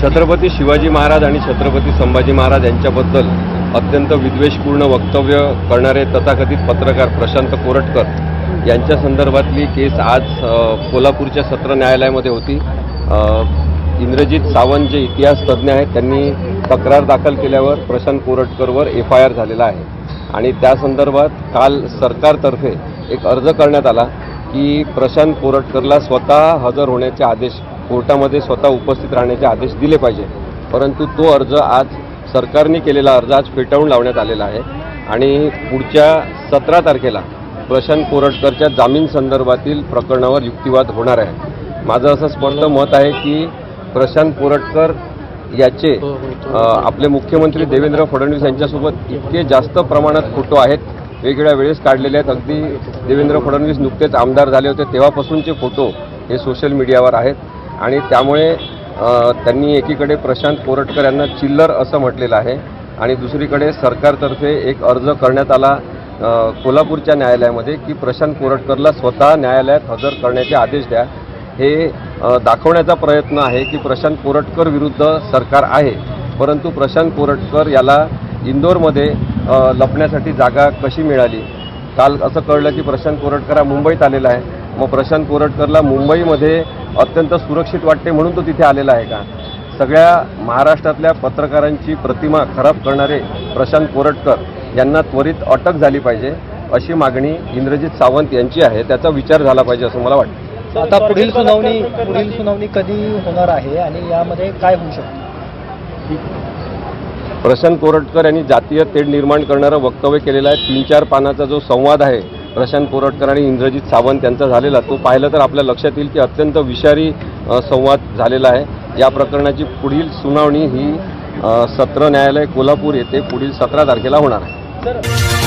छत्रपती शिवाजी महाराज आणि छत्रपती संभाजी महाराज यांच्याबद्दल अत्यंत विद्वेषपूर्ण वक्तव्य करणारे तथाकथित पत्रकार प्रशांत कोरटकर यांच्या संदर्भातली केस आज कोल्हापूरच्या सत्र न्यायालयामध्ये होती. इंद्रजित सावंत जे इतिहास तज्ज्ञ आहेत त्यांनी तक्रार दाखल केल्यावर प्रशांत कोरटकरवर एफ आय आर झालेला आहे. आणि त्या संदर्भात काल सरकारतर्फे एक अर्ज करण्यात आला. की प्रशांत कोरटकरला स्वतः हजर होण्याचे आदेश कोर्टामध्ये स्वतः उपस्थित राहण्याचे आदेश दिले पाहिजे. परंतु तो अर्ज आज सरकारने केलेला अर्ज आज फेटाळून लावण्यात आलेला आहे. आणि पुढच्या सतरा तारखेला प्रशांत कोरटकरच्या जामीन संदर्भातील प्रकरणावर युक्तिवाद होणार आहे. माझं असं स्पष्ट मत आहे की प्रशांत कोरटकर याचे अ, आपले मुख्यमंत्री देवेंद्र फडणवीस यांच्यासोबत इतके जास्त प्रमाणात फोटो आहेत. वेगवेगळ्या वेळेस काढलेले आहेत. अगदी देवेंद्र फडणवीस नुकतेच आमदार झाले होते. तेव्हापासूनचे फोटो हे सोशल मीडियावर आहेत. आणि त्यामुळे त्यांनी एकीकडे प्रशांत कोरटकर यांना चिल्लर असं म्हटलेलं आहे. आणि दुसरीकडे सरकारतर्फे एक अर्ज करण्यात आला कोल्हापूरच्या न्यायालयामध्ये की प्रशांत कोरटकरला स्वतः न्यायालयात हजर करण्याचे आदेश द्या. हे दाखवण्याचा प्रयत्न आहे की प्रशांत कोरटकर विरुद्ध सरकार आहे. परंतु प्रशांत कोरटकर याला इंदोरमध्ये लपण्यासाठी जागा कशी मिळाली? काल असं कळलं की प्रशांत कोरटकर हा मुंबईत आलेला आहे. मग प्रशांत कोरटकरला मुंबईमध्ये अत्यंत सुरक्षित वाटते म्हणून तो तिथे आलेला आहे का? सगळ्या महाराष्ट्रातल्या पत्रकारांची प्रतिमा खराब करणारे प्रशांत कोरटकर यांना त्वरित अटक झाली पाहिजे अशी मागणी इंद्रजित सावंत यांची आहे. त्याचा विचार झाला पाहिजे असं मला वाटतं. आता पुढील सुनावणी पुढील सुनावणी कधी होणार आहे आणि यामध्ये काय होऊ शकतं? प्रशांत कोरटकर यांनी जातीय तेढ निर्माण करणारं वक्तव्य केलेलं आहे. तीन चार पानाचा जो संवाद आहे प्रशांत कोरटकर आणि इंद्रजित सावंत यांचा झालेला तो पाहिलं तर आपल्या लक्षात येईल की अत्यंत विषारी संवाद झालेला आहे. या प्रकरणाची पुढील सुनावणी ही सत्र न्यायालय कोल्हापूर येथे पुढील सतरा तारखेला होणार आहे.